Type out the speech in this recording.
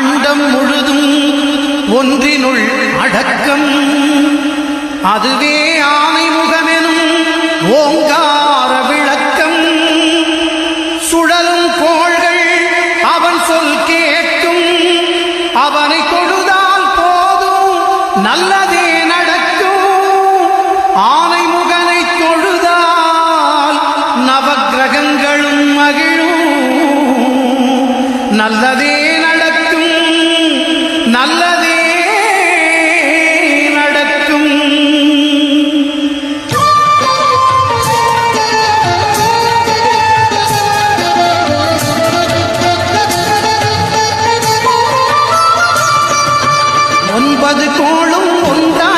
அண்டம் முழுதும் ஒன்றினுள் அடக்கம். அதுவே ஆனைமுகமெனும் ஓங்கார விளக்கம். சுழலும் கோள்கள் அவன் சொல் கேட்கும். அவனை கொடுதால் போதும் நல்லதே நடக்கும். ஆனை முகனை தொழுதால் நவகிரகங்களும் மகிழும். நல்லதே நல்லதே நடக்கும். ஒன்பது கோளும் ஒன்றா